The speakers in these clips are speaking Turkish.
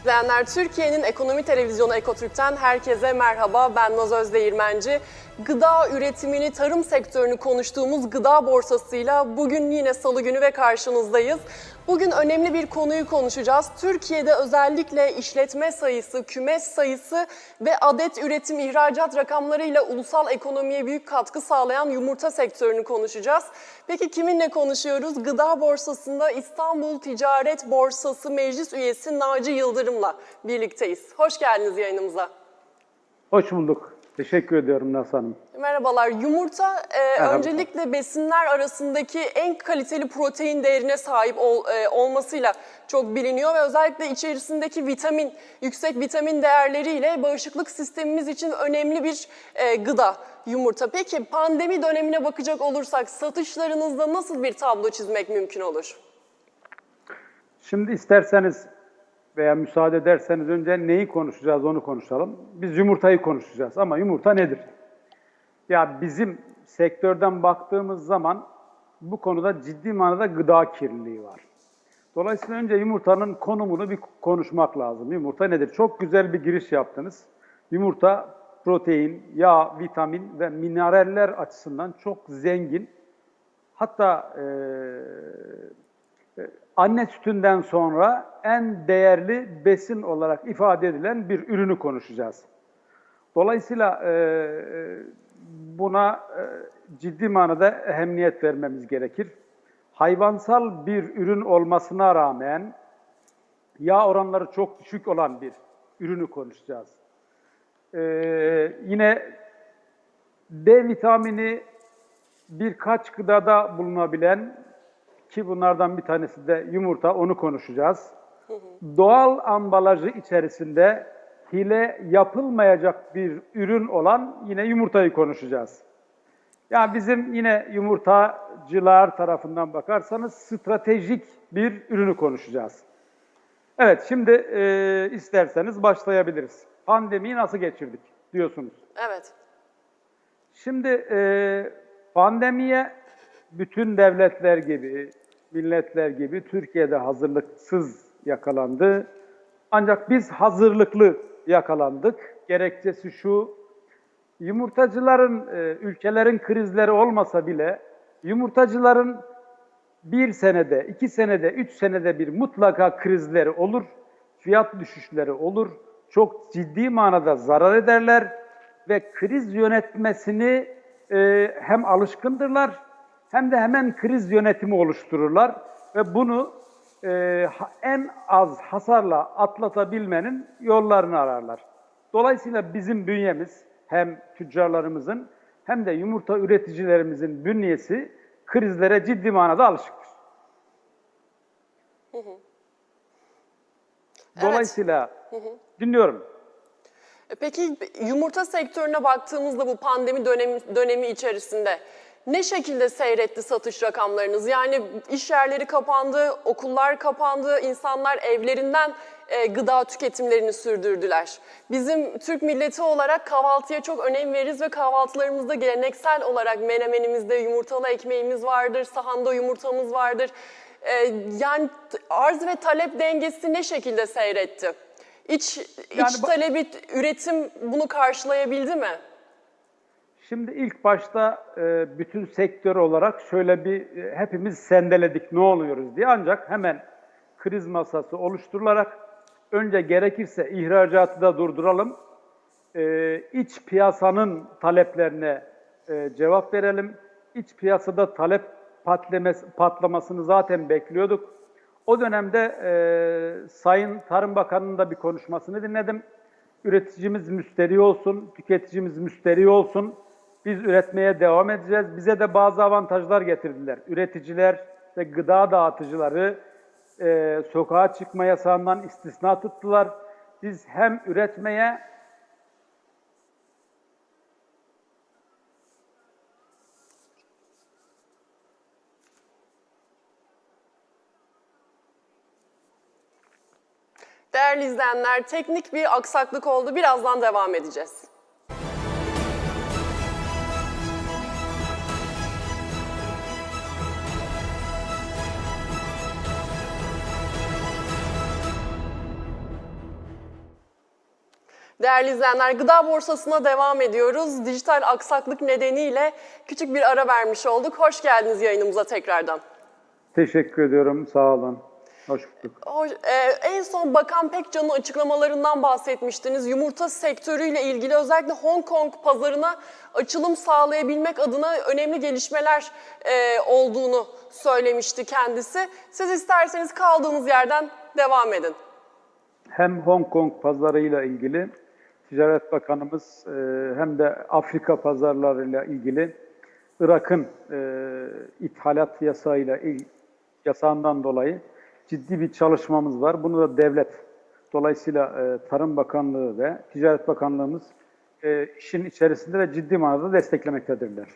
İzleyenler Türkiye'nin ekonomi televizyonu Ekotürk'ten herkese merhaba. Ben Naz Özdeğirmenci. Gıda üretimini, tarım sektörünü konuştuğumuz gıda borsasıyla bugün yine salı günü ve karşınızdayız. Bugün önemli bir konuyu konuşacağız. Türkiye'de özellikle işletme sayısı, kümes sayısı ve adet üretim ihracat rakamlarıyla ulusal ekonomiye büyük katkı sağlayan yumurta sektörünü konuşacağız. Peki kiminle konuşuyoruz? Gıda borsasında İstanbul Ticaret Borsası Meclis Üyesi Naci Yıldırım'la birlikteyiz. Hoş geldiniz yayınımıza. Hoş bulduk. Teşekkür ediyorum Naz Hanım. Merhabalar. Yumurta e, Merhaba. öncelikle besinler arasındaki en kaliteli protein değerine sahip ol- e, olmasıyla çok biliniyor ve özellikle içerisindeki vitamin, yüksek vitamin değerleriyle bağışıklık sistemimiz için önemli bir e, gıda yumurta. Peki pandemi dönemine bakacak olursak satışlarınızda nasıl bir tablo çizmek mümkün olur? Şimdi isterseniz veya müsaade ederseniz önce neyi konuşacağız onu konuşalım. Biz yumurtayı konuşacağız ama yumurta nedir? Ya bizim sektörden baktığımız zaman bu konuda ciddi manada gıda kirliliği var. Dolayısıyla önce yumurtanın konumunu bir konuşmak lazım. Yumurta nedir? Çok güzel bir giriş yaptınız. Yumurta protein, yağ, vitamin ve mineraller açısından çok zengin. Hatta eee anne sütünden sonra en değerli besin olarak ifade edilen bir ürünü konuşacağız. Dolayısıyla e, buna e, ciddi manada ehemmiyet vermemiz gerekir. Hayvansal bir ürün olmasına rağmen yağ oranları çok düşük olan bir ürünü konuşacağız. E, yine D vitamini birkaç gıdada bulunabilen ki bunlardan bir tanesi de yumurta, onu konuşacağız. Doğal ambalajı içerisinde hile yapılmayacak bir ürün olan yine yumurtayı konuşacağız. Ya bizim yine yumurtacılar tarafından bakarsanız stratejik bir ürünü konuşacağız. Evet, şimdi e, isterseniz başlayabiliriz. Pandemiyi nasıl geçirdik diyorsunuz. Evet. Şimdi e, pandemiye bütün devletler gibi, milletler gibi Türkiye'de hazırlıksız yakalandı. Ancak biz hazırlıklı yakalandık. Gerekçesi şu, yumurtacıların, e, ülkelerin krizleri olmasa bile yumurtacıların bir senede, iki senede, üç senede bir mutlaka krizleri olur, fiyat düşüşleri olur, çok ciddi manada zarar ederler ve kriz yönetmesini e, hem alışkındırlar hem de hemen kriz yönetimi oluştururlar ve bunu e, en az hasarla atlatabilmenin yollarını ararlar. Dolayısıyla bizim bünyemiz hem tüccarlarımızın hem de yumurta üreticilerimizin bünyesi krizlere ciddi manada alışıktır. Dolayısıyla dinliyorum. E Peki yumurta sektörüne baktığımızda bu pandemi dönemi, dönemi içerisinde ne şekilde seyretti satış rakamlarınız? Yani iş yerleri kapandı, okullar kapandı, insanlar evlerinden e, gıda tüketimlerini sürdürdüler. Bizim Türk milleti olarak kahvaltıya çok önem veririz ve kahvaltılarımızda geleneksel olarak menemenimizde yumurtalı ekmeğimiz vardır, sahanda yumurtamız vardır. E, yani arz ve talep dengesi ne şekilde seyretti? İç, Yani iç talebi, üretim bunu karşılayabildi mi? Şimdi ilk başta e, bütün sektör olarak şöyle bir e, hepimiz sendeledik ne oluyoruz diye ancak hemen kriz masası oluşturularak önce gerekirse ihracatı da durduralım, e, iç piyasanın taleplerine cevap verelim. İç piyasada talep patlaması, patlamasını zaten bekliyorduk. O dönemde Sayın Tarım Bakanı'nın da bir konuşmasını dinledim. Üreticimiz müsteri olsun, tüketicimiz müsteri olsun. Biz üretmeye devam edeceğiz. Bize de bazı avantajlar getirdiler. Üreticiler ve gıda dağıtıcıları e, sokağa çıkma yasağından istisna tuttular. Biz hem üretmeye Değerli izleyenler, teknik bir aksaklık oldu. Birazdan devam edeceğiz. Değerli izleyenler, gıda borsasına devam ediyoruz. Dijital aksaklık nedeniyle küçük bir ara vermiş olduk. Hoş geldiniz yayınımıza tekrardan. Teşekkür ediyorum. Sağ olun. Hoş bulduk. Hoş- e, en son Bakan Pekcan'ın açıklamalarından bahsetmiştiniz. Yumurta sektörüyle ilgili özellikle Hong Kong pazarına açılım sağlayabilmek adına önemli gelişmeler e, olduğunu söylemişti kendisi. Siz isterseniz kaldığınız yerden devam edin. Hem Hong Kong pazarıyla ilgili Ticaret Bakanımız e, hem de Afrika pazarlarıyla ilgili Irak'ın e, ithalat yasağıyla il- yasağından dolayı ciddi bir çalışmamız var. Bunu da devlet dolayısıyla e, Tarım Bakanlığı ve Ticaret Bakanlığımız e, işin içerisinde ve ciddi manada desteklemektedirler.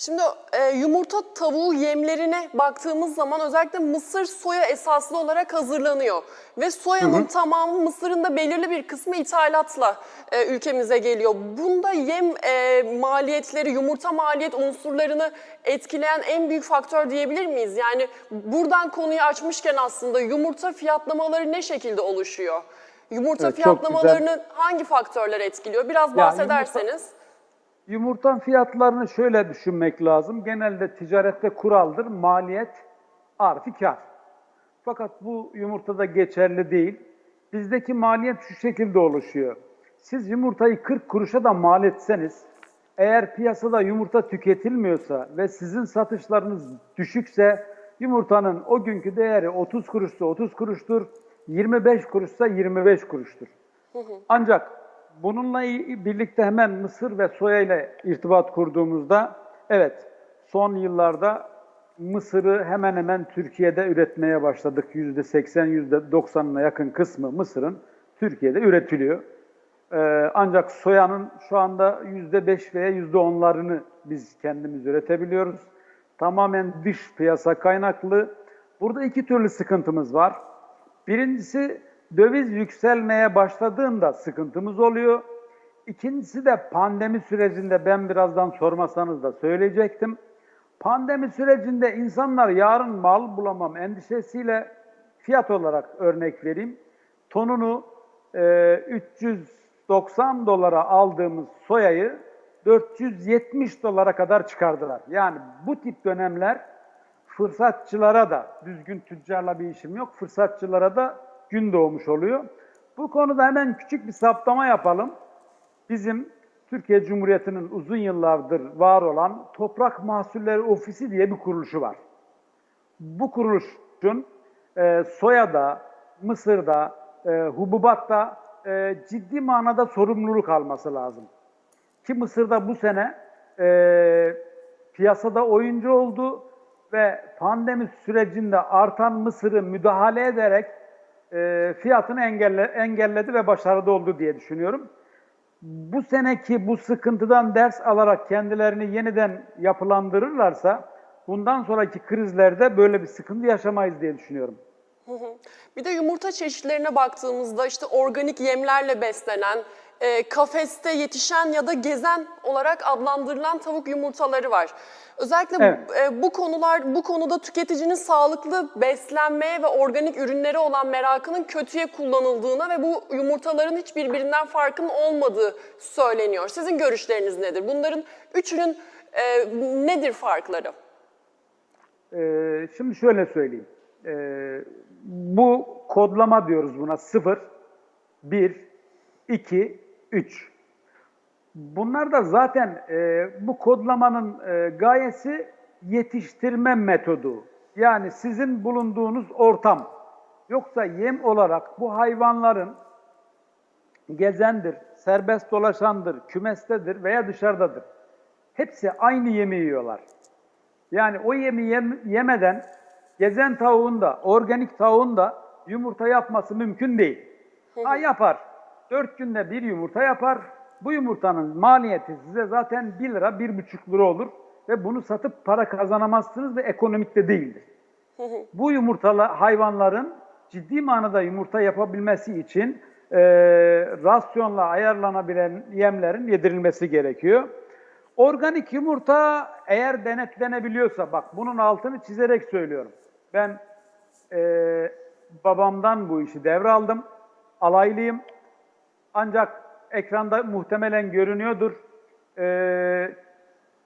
Şimdi e, yumurta tavuğu yemlerine baktığımız zaman özellikle mısır soya esaslı olarak hazırlanıyor. Ve soyanın tamamı mısırın da belirli bir kısmı ithalatla e, ülkemize geliyor. Bunda yem e, maliyetleri, yumurta maliyet unsurlarını etkileyen en büyük faktör diyebilir miyiz? Yani buradan konuyu açmışken aslında yumurta fiyatlamaları ne şekilde oluşuyor? Yumurta Evet, fiyatlamalarını hangi faktörler etkiliyor? Biraz Ya, bahsederseniz. Yumurta fiyatlarını şöyle düşünmek lazım. Genelde ticarette kuraldır. Maliyet artı kar. Fakat bu yumurtada geçerli değil. Bizdeki maliyet şu şekilde oluşuyor. Siz yumurtayı 40 kuruşa da mal etseniz, eğer piyasada yumurta tüketilmiyorsa ve sizin satışlarınız düşükse, yumurtanın o günkü değeri 30 kuruşsa 30 kuruştur, 25 kuruşsa 25 kuruştur. Ancak bununla birlikte hemen mısır ve soya ile irtibat kurduğumuzda evet son yıllarda mısırı hemen hemen Türkiye'de üretmeye başladık. %80, %90'ına yakın kısmı mısırın Türkiye'de üretiliyor. Ee, ancak soyanın şu anda %5 veya %10'larını biz kendimiz üretebiliyoruz. Tamamen dış piyasa kaynaklı. Burada iki türlü sıkıntımız var. Birincisi döviz yükselmeye başladığında sıkıntımız oluyor. İkincisi de pandemi sürecinde ben birazdan sormasanız da söyleyecektim. Pandemi sürecinde insanlar yarın mal bulamam endişesiyle fiyat olarak örnek vereyim. Tonunu e, 390 dolara aldığımız soyayı 470 dolara kadar çıkardılar. Yani bu tip dönemler fırsatçılara da, düzgün tüccarla bir işim yok, fırsatçılara da gün doğmuş oluyor. Bu konuda hemen küçük bir saptama yapalım. Bizim Türkiye Cumhuriyeti'nin uzun yıllardır var olan Toprak Mahsulleri Ofisi diye bir kuruluşu var. Bu kuruluşun e, soyada, mısırda, e, hububatta e, ciddi manada sorumluluk alması lazım. Ki Mısır'da bu sene e, piyasada oyuncu oldu ve pandemi sürecinde artan Mısır'ı müdahale ederek e, fiyatını engelle, engelledi ve başarılı oldu diye düşünüyorum. Bu seneki bu sıkıntıdan ders alarak kendilerini yeniden yapılandırırlarsa bundan sonraki krizlerde böyle bir sıkıntı yaşamayız diye düşünüyorum. Bir de yumurta çeşitlerine baktığımızda işte organik yemlerle beslenen, e, kafeste yetişen ya da gezen olarak adlandırılan tavuk yumurtaları var. Özellikle bu- Evet. e, bu konular bu konuda tüketicinin sağlıklı beslenmeye ve organik ürünlere olan merakının kötüye kullanıldığına ve bu yumurtaların hiç birbirinden farkının olmadığı söyleniyor. Sizin görüşleriniz nedir? Bunların üçünün e, nedir farkları? Ee, şimdi şöyle söyleyeyim. Ee, bu kodlama diyoruz buna 0, 1, 2, 3. Bunlar da zaten e, bu kodlamanın e, gayesi yetiştirme metodu. Yani sizin bulunduğunuz ortam. Yoksa yem olarak bu hayvanların gezendir, serbest dolaşandır, kümestedir veya dışarıdadır. Hepsi aynı yemi yiyorlar. Yani o yemi yem- yemeden gezen tavuğun da, organik tavuğun da yumurta yapması mümkün değil. Ha yapar. Dört günde bir yumurta yapar. Bu yumurtanın maliyeti size zaten 1 lira, 1,5 lira olur. Ve bunu satıp para kazanamazsınız ve ekonomik de değildir. Bu yumurtalı hayvanların ciddi manada yumurta yapabilmesi için e, rasyonla ayarlanabilen yemlerin yedirilmesi gerekiyor. Organik yumurta eğer denetlenebiliyorsa, bak bunun altını çizerek söylüyorum. Ben e, babamdan bu işi devraldım, alaylıyım. Ancak ekranda muhtemelen görünüyordur. Ee,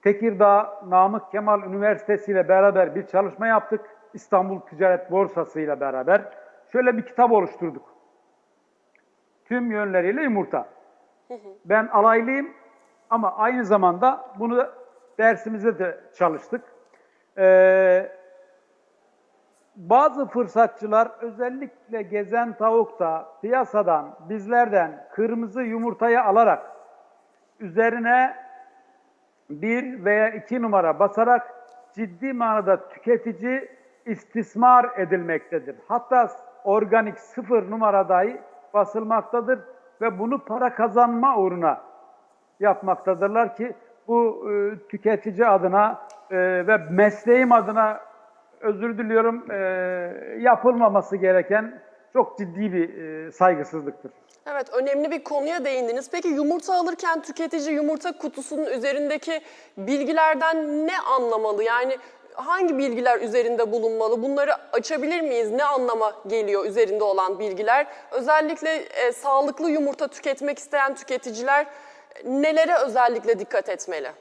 Tekirdağ Namık Kemal Üniversitesi ile beraber bir çalışma yaptık. İstanbul Ticaret Borsası ile beraber. Şöyle bir kitap oluşturduk. Tüm yönleriyle yumurta. Ben alaylıyım ama aynı zamanda bunu dersimizde de çalıştık. Ee, bazı fırsatçılar özellikle gezen tavukta piyasadan bizlerden kırmızı yumurtayı alarak üzerine bir veya iki numara basarak ciddi manada tüketici istismar edilmektedir. Hatta organik sıfır numara dahi basılmaktadır ve bunu para kazanma uğruna yapmaktadırlar ki bu e, tüketici adına e, ve mesleğim adına özür diliyorum e, yapılmaması gereken çok ciddi bir e, saygısızlıktır. Evet, önemli bir konuya değindiniz. Peki yumurta alırken tüketici yumurta kutusunun üzerindeki bilgilerden ne anlamalı? Yani hangi bilgiler üzerinde bulunmalı? Bunları açabilir miyiz? Ne anlama geliyor üzerinde olan bilgiler? Özellikle e, sağlıklı yumurta tüketmek isteyen tüketiciler nelere özellikle dikkat etmeli?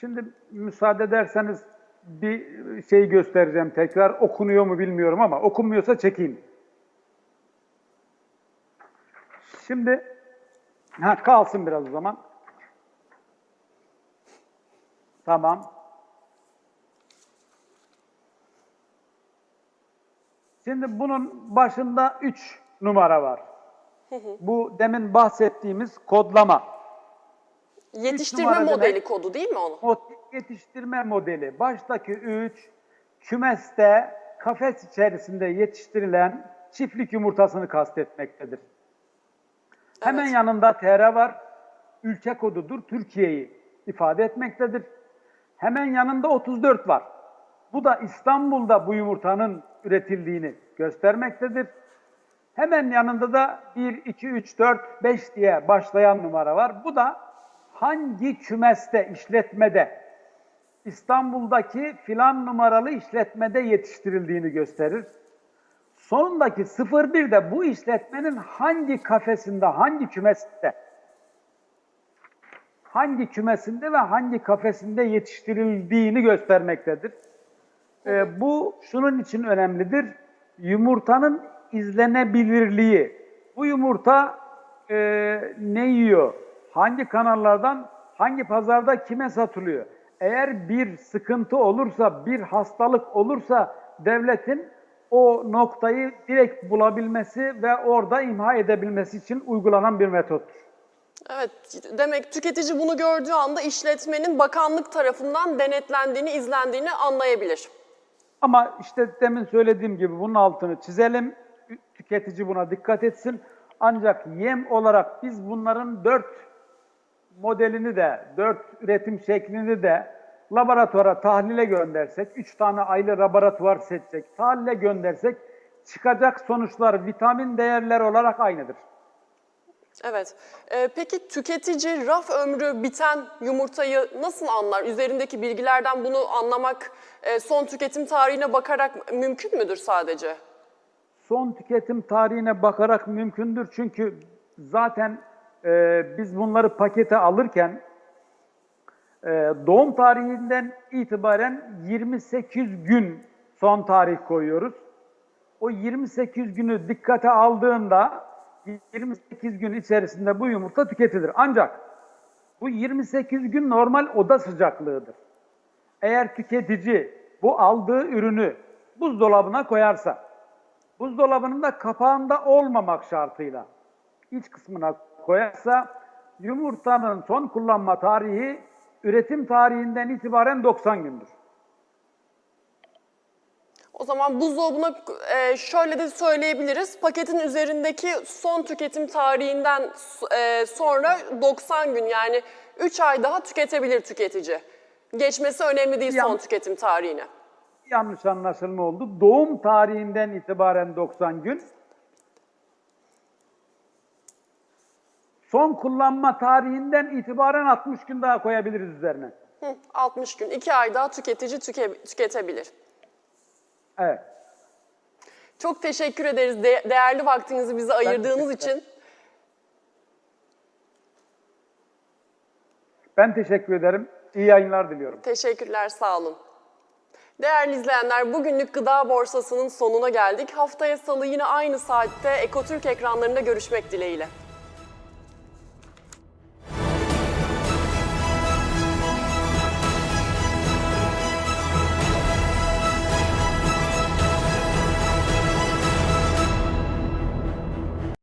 Şimdi müsaade ederseniz bir şey göstereceğim tekrar. Okunuyor mu bilmiyorum ama okunmuyorsa çekeyim. Şimdi ha, kalsın biraz o zaman. Tamam. Şimdi bunun başında 3 numara var. Bu demin bahsettiğimiz kodlama. Yetiştirme numara demek- modeli kodu değil mi onu? Yetiştirme modeli baştaki üç kümeste kafes içerisinde yetiştirilen çiftlik yumurtasını kastetmektedir. Hemen Evet. yanında TR var. Ülke kodudur. Türkiye'yi ifade etmektedir. Hemen yanında 34 var. Bu da İstanbul'da bu yumurtanın üretildiğini göstermektedir. Hemen yanında da 1, 2, 3, 4, 5 diye başlayan numara var. Bu da hangi kümeste, işletmede, İstanbul'daki filan numaralı işletmede yetiştirildiğini gösterir. Sonundaki 01 de bu işletmenin hangi kafesinde, hangi kümesinde, hangi kümesinde ve hangi kafesinde yetiştirildiğini göstermektedir. Ee, bu şunun için önemlidir. Yumurtanın izlenebilirliği. Bu yumurta e, ne yiyor? Hangi kanallardan, hangi pazarda kime satılıyor? Eğer bir sıkıntı olursa, bir hastalık olursa devletin o noktayı direkt bulabilmesi ve orada imha edebilmesi için uygulanan bir metottur. Evet, demek tüketici bunu gördüğü anda işletmenin bakanlık tarafından denetlendiğini, izlendiğini anlayabilir. Ama işte demin söylediğim gibi bunun altını çizelim. Tüketici buna dikkat etsin. Ancak yem olarak biz bunların dört modelini de, dört üretim şeklini de laboratuvara tahlile göndersek, üç tane ayrı laboratuvar seçsek, tahlile göndersek çıkacak sonuçlar vitamin değerleri olarak aynıdır. Evet. Ee, peki tüketici raf ömrü biten yumurtayı nasıl anlar? Üzerindeki bilgilerden bunu anlamak e, son tüketim tarihine bakarak mümkün müdür sadece? son tüketim tarihine bakarak mümkündür. Çünkü zaten e, biz bunları pakete alırken e, doğum tarihinden itibaren 28 gün son tarih koyuyoruz. O 28 günü dikkate aldığında 28 gün içerisinde bu yumurta tüketilir. Ancak bu 28 gün normal oda sıcaklığıdır. Eğer tüketici bu aldığı ürünü buzdolabına koyarsa, buzdolabının da kapağında olmamak şartıyla iç kısmına koyarsa yumurtanın son kullanma tarihi üretim tarihinden itibaren 90 gündür. O zaman buzdolabına e, şöyle de söyleyebiliriz. Paketin üzerindeki son tüketim tarihinden e, sonra 90 gün yani 3 ay daha tüketebilir tüketici. Geçmesi önemli değil son tüketim tarihine. Yanlış anlaşılma oldu. Doğum tarihinden itibaren 90 gün. son kullanma tarihinden itibaren 60 gün daha koyabiliriz üzerine. 60 gün. 2 ay daha tüketici tüke, tüketebilir. Evet. Çok teşekkür ederiz de değerli vaktinizi bize ayırdığınız ben için. Ben teşekkür ederim. İyi yayınlar diliyorum. Teşekkürler, sağ olun. Değerli izleyenler, bugünlük gıda borsasının sonuna geldik. Haftaya salı yine aynı saatte Ekotürk ekranlarında görüşmek dileğiyle.